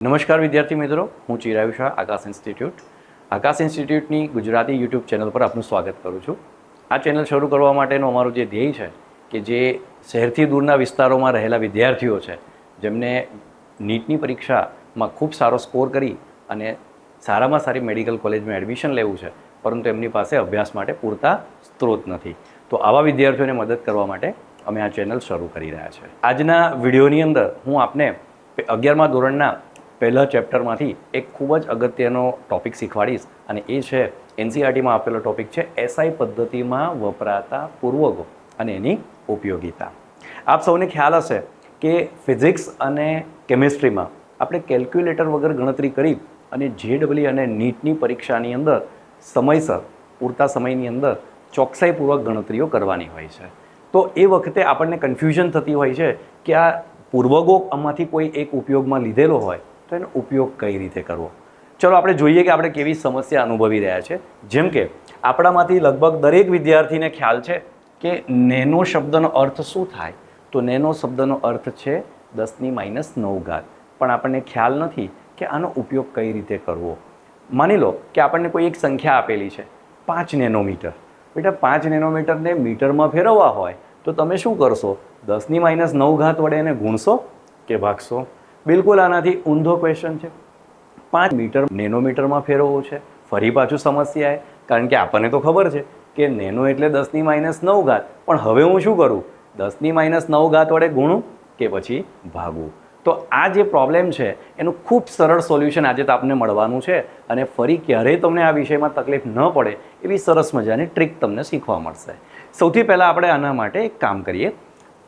નમસ્કાર વિદ્યાર્થી મિત્રો, હું ચિરાયુ શાહ, આકાશ ઇન્સ્ટિટ્યૂટ. આકાશ ઇન્સ્ટિટ્યૂટની ગુજરાતી યુટ્યુબ ચેનલ પર આપનું સ્વાગત કરું છું. આ ચેનલ શરૂ કરવા માટેનો અમારો જે ધ્યેય છે કે જે શહેરથી દૂરના વિસ્તારોમાં રહેલા વિદ્યાર્થીઓ છે, જેમને નીટની પરીક્ષામાં ખૂબ સારો સ્કોર કરી અને સારામાં સારી મેડિકલ કોલેજમાં એડમિશન લેવું છે, પરંતુ એમની પાસે અભ્યાસ માટે પૂરતા સ્ત્રોત નથી. તો આવા વિદ્યાર્થીઓને મદદ કરવા માટે અમે આ ચેનલ શરૂ કરી રહ્યા છે. આજના વિડીયોની અંદર હું આપને અગિયારમા ધોરણના પહેલા ચેપ્ટરમાંથી એક ખૂબ જ અગત્યનો ટોપિક શીખવાડીશ અને એ છે એનસીઆરટીમાં આપેલો ટોપિક છે એસઆઈ પદ્ધતિમાં વપરાતા પૂર્વકો અને એની ઉપયોગિતા. આપ સૌને ખ્યાલ હશે કે ફિઝિક્સ અને કેમિસ્ટ્રીમાં આપણે કેલ્ક્યુલેટર વગર ગણતરી કરી અને જેડબલી અને નીટની પરીક્ષાની અંદર સમયસર, પૂરતા સમયની અંદર ચોકસાઈપૂર્વક ગણતરીઓ કરવાની હોય છે. તો એ વખતે આપણને કન્ફ્યુઝન થતી હોય છે કે આ પૂર્વગો આમાંથી કોઈ એક ઉપયોગમાં લીધેલો હોય તો એનો ઉપયોગ કઈ રીતે કરવો? ચલો, આપણે જોઈએ કે આપણે કેવી સમસ્યા અનુભવી રહ્યા છે. જેમ કે, આપણામાંથી લગભગ દરેક વિદ્યાર્થીને ખ્યાલ છે કે નેનો શબ્દનો અર્થ શું થાય? તો નેનો શબ્દનો અર્થ છે દસની માઇનસ નવ ઘાત. પણ આપણને ખ્યાલ નથી કે આનો ઉપયોગ કઈ રીતે કરવો. માની લો કે આપણને કોઈ એક સંખ્યા આપેલી છે, પાંચ નેનોમીટર. બેટા, પાંચ નેનોમીટરને મીટરમાં ફેરવવા હોય તો તમે શું કરશો? દસની માઇનસ નવ ઘાત વડે એને ગુણશો કે ભાગશો? બિલકુલ આનાથી ઊંધો ક્વેશ્ચન છે. પાંચ મીટર નેનોમીટરમાં ફેરવવું છે. ફરી પાછું સમસ્યા કારણ કે આપણને તો ખબર છે કે નેનો એટલે દસની માઇનસ નવ ઘાત. પણ હવે હું શું કરું? દસની માઇનસ નવ ઘાત વડે ગુણું કે પછી ભાગવું. તો આ જે પ્રોબ્લેમ છે, એનું ખૂબ સરળ સોલ્યુશન આજે આપને મળવાનું છે. અને ફરી ક્યારેય તમને આ વિષયમાં તકલીફ ન પડે એવી સરસ મજાની ટ્રીક તમને શીખવા મળશે. સૌથી પહેલાં આપણે આના માટે એક કામ કરીએ.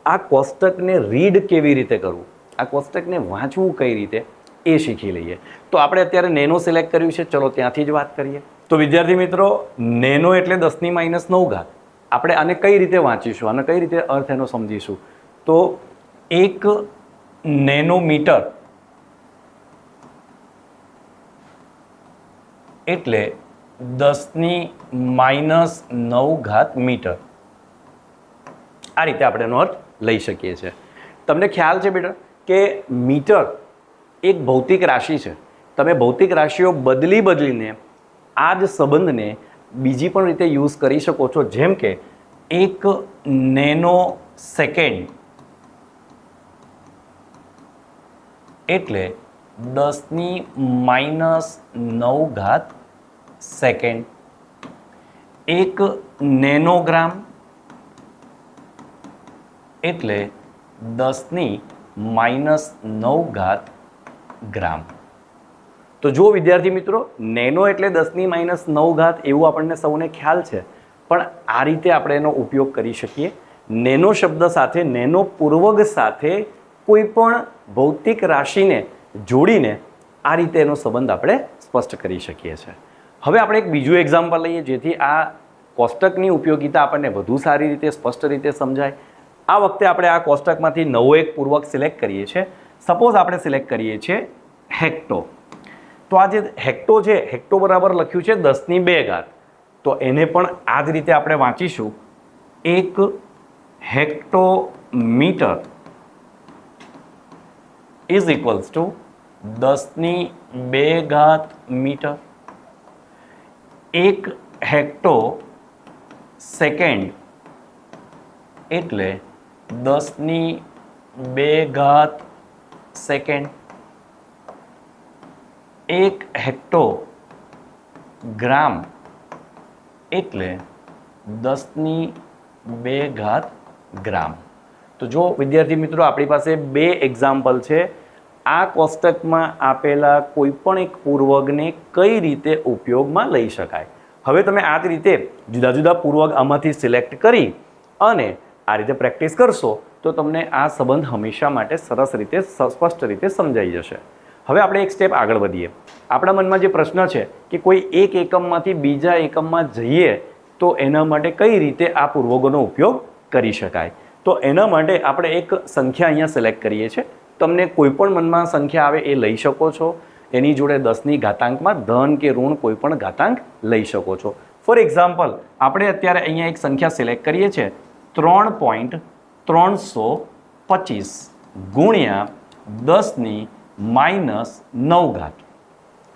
આ કોષ્ટકને રીડ કેવી રીતે કરવું? આ કોષ્ટકને વાંચવું કઈ રીતે એ શીખી લઈએ. તો આપણે અત્યારે નેનો સિલેક્ટ કર્યું છે. ચલો ત્યાંથી જ વાત કરીએ. તો વિદ્યાર્થી મિત્રો, નેનો એટલે દસની માઇનસ નવ ઘાત. આપણે આને કઈ રીતે વાંચીશું? આને કઈ રીતે અર્થ એનો સમજીશું? તો એક નેનોમીટર એટલે દસની માઇનસ નવ ઘાત મીટર. આ રીતે આપણે એનો અર્થ લઈ શકીએ છીએ. તમને ખ્યાલ છે બેટા? કે મીટર એક ભૌતિક રાશિ છે. તમે ભૌતિક રાશિઓ બદલી બદલીને આ જ સંબંધને બીજી પણ રીતે યુઝ કરી શકો છો. જેમ કે એક નેનો સેકન્ડ એટલે દસની માઇનસ નવ ઘાત સેકન્ડ. એક નેનોગ્રામ એટલે દસની માઇનસ નવ ઘાત ગ્રામ. તો જો વિદ્યાર્થી મિત્રો, નેનો એટલે દસની માઇનસ નવ ઘાત એવું આપણને સૌને ખ્યાલ છે. પણ આ રીતે આપણે એનો ઉપયોગ કરી શકીએ. નેનો શબ્દ સાથે, નેનો પૂર્વગ સાથે કોઈ પણ ભૌતિક રાશિને જોડીને આ રીતે એનો સંબંધ આપણે સ્પષ્ટ કરી શકીએ છીએ. હવે આપણે એક બીજું એક્ઝામ્પલ લઈએ, જેથી આ કોષ્ટકની ઉપયોગિતા આપણને વધુ સારી રીતે, સ્પષ્ટ રીતે સમજાય. આ વખતે આપણે આ કોષ્ટકમાંથી નવો એક પૂર્વક સિલેક્ટ કરીએ છીએ. સપોઝ આપણે સિલેક્ટ કરીએ છીએ હેક્ટો. તો આ જે હેક્ટો છે, હેક્ટો બરાબર લખ્યું છે દસની બે ઘાત. તો એને પણ આ જ રીતે આપણે વાંચીશું. એક હેક્ટોમીટર ઇઝ ઇક્વલ્સ ટુ દસની બે ઘાત મીટર. એક હેક્ટો સેકન્ડ એટલે દસની બે ઘાત સેકન્ડ. એક હેક્ટો ગ્રામ એટલે દસની બે ઘાત ગ્રામ. તો જો વિદ્યાર્થી મિત્રો, આપણી પાસે બે એક્ઝામ્પલ છે. આ કોષ્ટકમાં આપેલા કોઈપણ એક પૂર્વગને કઈ રીતે ઉપયોગમાં લઈ શકાય? હવે તમે આ રીતે જુદા જુદા પૂર્વગ આમાંથી સિલેક્ટ કરી અને આ રીતે પ્રેક્ટિસ કરશો, તો તમને આ સંબંધ હંમેશા માટે સરસ રીતે, સ્પષ્ટ રીતે સમજાઈ જશે. હવે આપણે એક સ્ટેપ આગળ વધીએ. આપણા મનમાં જે પ્રશ્ન છે કે કોઈ એક એકમમાંથી બીજા એકમમાં જઈએ, તો એના માટે કઈ રીતે આ પૂર્વગોનો ઉપયોગ કરી શકાય? તો એના માટે આપણે એક સંખ્યા અહીંયા સિલેક્ટ કરીએ છીએ. તમને કોઈ પણ મનમાં સંખ્યા આવે એ લઈ શકો છો. એની જોડે દસની ઘાતાંકમાં ધન કે ઋણ કોઈ પણ ઘાતાંક લઈ શકો છો. ફોર એક્ઝામ્પલ આપણે અત્યારે અહીંયા એક સંખ્યા સિલેક્ટ કરીએ છીએ. ત્રણ પોઈન્ટ ત્રણસો પચીસ ગુણ્યા દસની માઇનસ નવ ઘાત.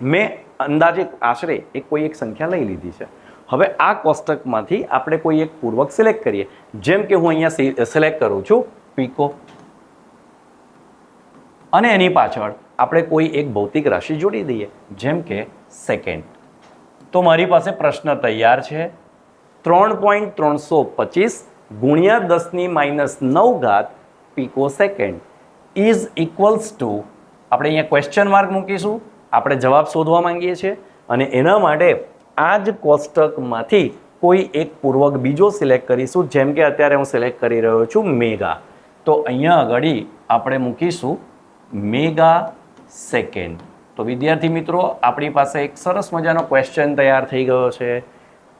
મેં અંદાજે આશરે એક કોઈ એક સંખ્યા લઈ લીધી છે. હવે આ કોષ્ટકમાંથી આપણે કોઈ એક પૂર્વક સિલેક્ટ કરીએ. જેમ કે હું અહીંયા સિલેક્ટ કરું છું, પીકો. અને એની પાછળ આપણે કોઈ એક ભૌતિક રાશિ જોડી દઈએ, જેમ કે સેકન્ડ. તો મારી પાસે પ્રશ્ન તૈયાર છે. ત્રણ પોઈન્ટ ત્રણસો પચીસ ગુણ્યા દસની માઇનસ નવ ઘાત picosecond is equals to, આપણે અહીંયા ક્વેશ્ચન માર્ક મૂકીશું, આપણે જવાબ શોધવા માંગીએ છીએ, અને એના માટે આ જ કોષ્ટકમાંથી કોઈ એક પૂર્વક બીજો સિલેક્ટ કરીશું, જેમ કે અત્યારે હું સિલેક્ટ કરી રહ્યો છું મેગા તો અહીંયા આગળ આપણે મૂકીશું મેગા સેકન્ડ તો વિદ્યાર્થી મિત્રો, આપણી પાસે એક સરસ મજાનો ક્વેશ્ચન તૈયાર થઈ ગયો છે.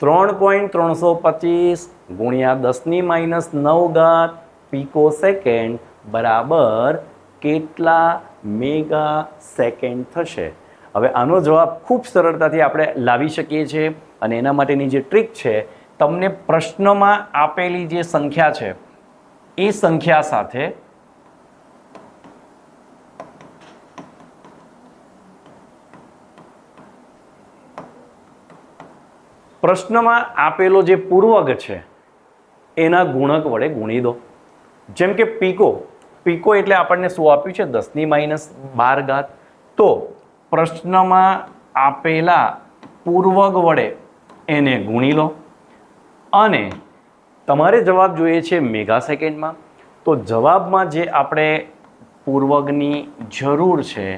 ત્રણ પોઈન્ટ ત્રણસો પચીસ ગુણ્યા દસની માઇનસ નવ ઘાત પીકો સેકન્ડ બરાબર કેટલા મેગા સેકન્ડ થશે? હવે આનો જવાબ ખૂબ સરળતાથી આપણે લાવી શકીએ છીએ અને એના માટેની જે ટ્રીક છે, તમને પ્રશ્નમાં આપેલી જે સંખ્યા છે, એ સંખ્યા સાથે પ્રશ્નમાં આપેલો જે પૂર્વક છે, એના ગુણક વડે ગુણી દો. જેમ કે પીકો પીકો એટલે આપણને શું આપ્યું છે? દસની માઇનસ બાર ઘાત. તો પ્રશ્નમાં આપેલા પૂર્વક વડે એને ગુણી લો. અને તમારે જવાબ જોઈએ છે મેગા સેકન્ડમાં તો જવાબમાં જે આપણે પૂર્વગની જરૂર છે,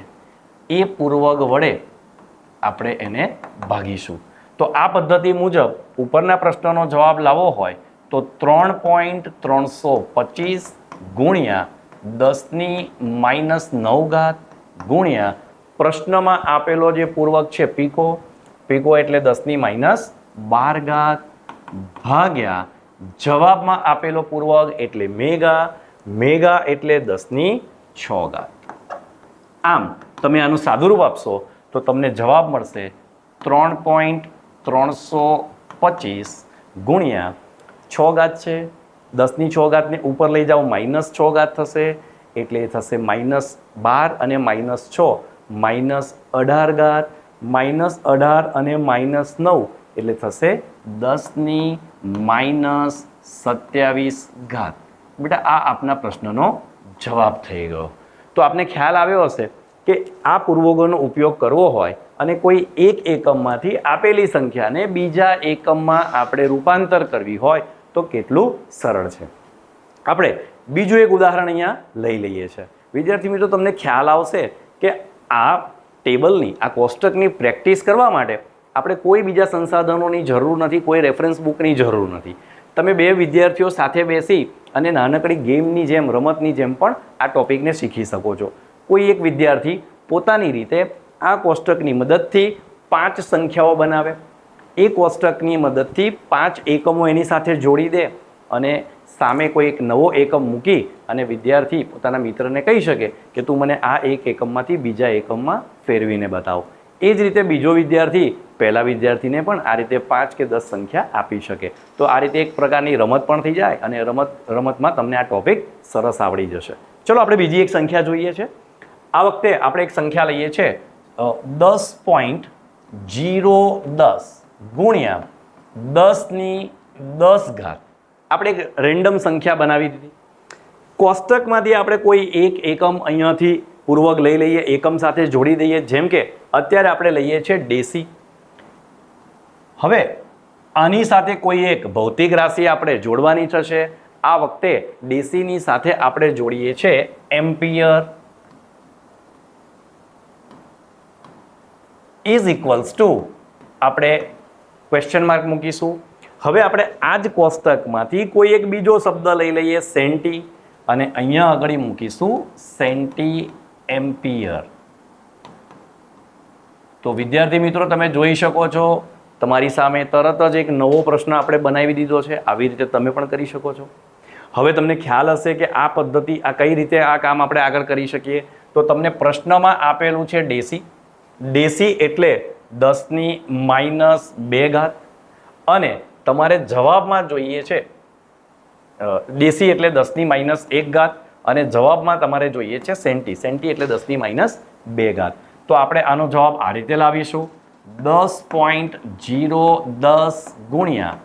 એ પૂર્વગ વડે આપણે એને ભાગીશું. તો આ પદ્ધતિ મુજબ ઉપરના પ્રશ્નનો જવાબ લાવવો હોય તો ત્રણ પોઈન્ટ ત્રણસો પચીસ ગુણ્યા દસની માઇનસ નવ ઘાત ગુણ્યા પ્રશ્નમાં આપેલો જે પૂર્વક છે પીકો પીકો એટલે દસની માઇનસ બાર ઘાત ભાગ્યા જવાબમાં આપેલો પૂર્વક એટલે મેગા મેગા એટલે દસની છ ઘાત. આમ, તમે આનું સાદુરૂપ આપશો તો તમને જવાબ મળશે ત્રણ પોઈન્ટ ત્રણસો પચીસ ગુણ્યા છ ઘાત છે. દસની છ ઘાતને ઉપર લઈ જાઓ, માઇનસ છ ઘાત થશે. એટલે થશે માઇનસ બાર અને માઇનસ છ. માઇનસ અઢાર ઘાત, માઇનસ અઢાર અને માઇનસ નવ. એટલે થશે દસની માઇનસ સત્યાવીસ ઘાત. બેટા, આ આપના પ્રશ્નનો જવાબ થઈ ગયો. તો આપને ખ્યાલ આવ્યો હશે કે આ પૂર્વગોનો ઉપયોગ કરવો હોય અને કોઈ એક એકમમાંથી આપેલી સંખ્યાને બીજા એકમમાં આપણે રૂપાંતર કરવી હોય તો કેટલું સરળ છે. આપણે બીજું એક ઉદાહરણ અહીંયા લઈ લઈએ છીએ વિદ્યાર્થી મિત્રો, તમને ખ્યાલ આવશે કે આ ટેબલની, આ કોષ્ટકની પ્રેક્ટિસ કરવા માટે આપણે કોઈ બીજા સંસાધનોની જરૂર નથી, કોઈ રેફરન્સ બુકની જરૂર નથી. તમે બે વિદ્યાર્થીઓ સાથે બેસી અને નાનકડી ગેમની જેમ, રમતની જેમ પણ આ ટોપિકને શીખી શકો છો. કોઈ એક વિદ્યાર્થી પોતાની રીતે આ કોષ્ટકની મદદથી પાંચ સંખ્યાઓ બનાવે. એ કોષ્ટકની મદદથી પાંચ એકમો એની સાથે જોડી દે અને સામે કોઈ એક નવો એકમ મૂકી અને વિદ્યાર્થી પોતાના મિત્રને કહી શકે કે તું મને આ એક એકમમાંથી બીજા એકમમાં ફેરવીને બતાવો. એ જ રીતે બીજો વિદ્યાર્થી પહેલા વિદ્યાર્થીને પણ આ રીતે પાંચ કે દસ સંખ્યા આપી શકે. તો આ રીતે એક પ્રકારની રમત પણ થઈ જાય અને રમત, રમતમાં તમને આ ટોપિક સરસ આવડી જશે. ચલો આપણે બીજી એક સંખ્યા જોઈએ છે. આ વખતે આપણે એક સંખ્યા લઈએ છીએ દસ પોઈન્ટ જીરો દસ ગુણ્યા દસની દસ ઘાત. આપણે એક રેન્ડમ સંખ્યા બનાવી દીધી. કોષ્ટકમાંથી આપણે કોઈ એક એકમ અહીંયાથી પૂર્વક લઈ લઈએ, એકમ સાથે જોડી દઈએ. જેમ કે અત્યારે આપણે લઈએ છીએ ડેસી. હવે આની સાથે કોઈ એક ભૌતિક રાશિ આપણે જોડવાની થશે. આ વખતે ડેસીની સાથે આપણે જોડીએ છીએ એમ્પિયર. ઇઝ ઇક્વલ્સ ટુ આપણે ક્વેશ્ચન માર્ક મૂકીશું. હવે આપણે આ જ કોષ્ટકમાંથી કોઈ એક બીજો શબ્દ લઈ લઈએ સેન્ટી અને અહીંયા આગળ મૂકીશું સેન્ટી એમ્પિયર તો વિદ્યાર્થી મિત્રો, તમે જોઈ શકો છો, તમારી સામે તરત જ એક નવો પ્રશ્ન આપણે બનાવી દીધો છે. આવી રીતે તમે પણ કરી શકો છો. હવે તમને ખ્યાલ હશે કે આ પદ્ધતિ આ કઈ રીતે આ કામ આપણે આગળ કરી શકીએ. તો તમને પ્રશ્નમાં આપેલું છે ડેસી. ડેસી એટલે દસની માઇનસ બે ઘાત. અને તમારે જવાબમાં જોઈએ છે ડેસી એટલે દસની માઇનસ એક ઘાત અને જવાબમાં તમારે જોઈએ છે સેન્ટી. સેન્ટી એટલે દસની માઇનસ બે ઘાત. તો આપણે આનો જવાબ આ રીતે લાવીશું. દસ પોઈન્ટ જીરો દસ ગુણ્યા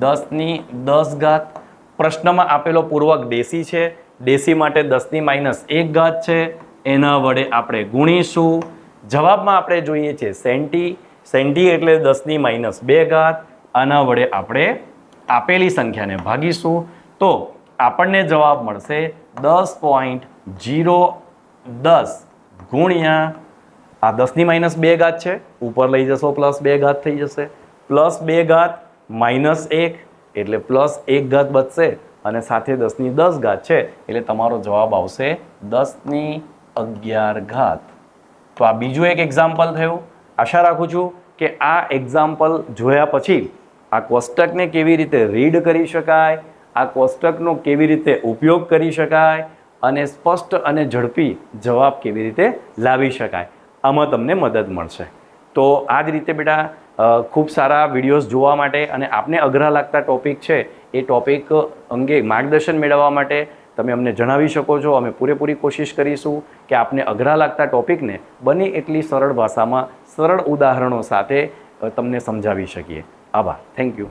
દસની દસ ઘાત. પ્રશ્નમાં આપેલો પૂર્વક દેશી છે. દેશી માટે દસની માઇનસ એક ઘાત છે. એના વડે આપણે ગુણીશું. જવાબમાં આપણે જોઈએ છે સેન્ટી સેન્ટી એટલે દસની માઇનસ બે ઘાત, આના વડે આપણે આપેલી સંખ્યાને ભાગીશું. તો આપણને જવાબ મળશે દસ પોઈન્ટ જીરો દસ ગુણ્યા, આ દસની માઇનસ બે ઘાત છે, ઉપર લઈ જશો પ્લસ બે ઘાત થઈ જશે. પ્લસ બે ઘાત માઇનસ એક, એટલે પ્લસ એક ઘાત બચશે અને સાથે દસની દસ ઘાત છે, એટલે તમારો જવાબ આવશે દસની અગિયાર ઘાત. તો આ બીજું એક એક્ઝામ્પલ થયું. આશા રાખું છું કે આ એક્ઝામ્પલ જોયા પછી આ કોષ્ટકને કેવી રીતે રીડ કરી શકાય, આ કોષ્ટકનો કેવી રીતે ઉપયોગ કરી શકાય અને સ્પષ્ટ અને ઝડપી જવાબ કેવી રીતે લાવી શકાય, આમાં તમને મદદ મળશે. તો આ જ રીતે બેટા ખૂબ સારા વિડીયોઝ જોવા માટે અને આપને અઘરા લાગતા ટોપિક છે એ ટોપિક અંગે માર્ગદર્શન મેળવવા માટે તમે અમને જણાવી શકો છો, અમે પૂરેપૂરી કોશિશ કરીશું કે આપને અઘરા લાગતા ટોપિકને બને એટલી સરળ ભાષામાં સરળ ઉદાહરણો સાથે તમને સમજાવી શકીએ. આભાર. Thank you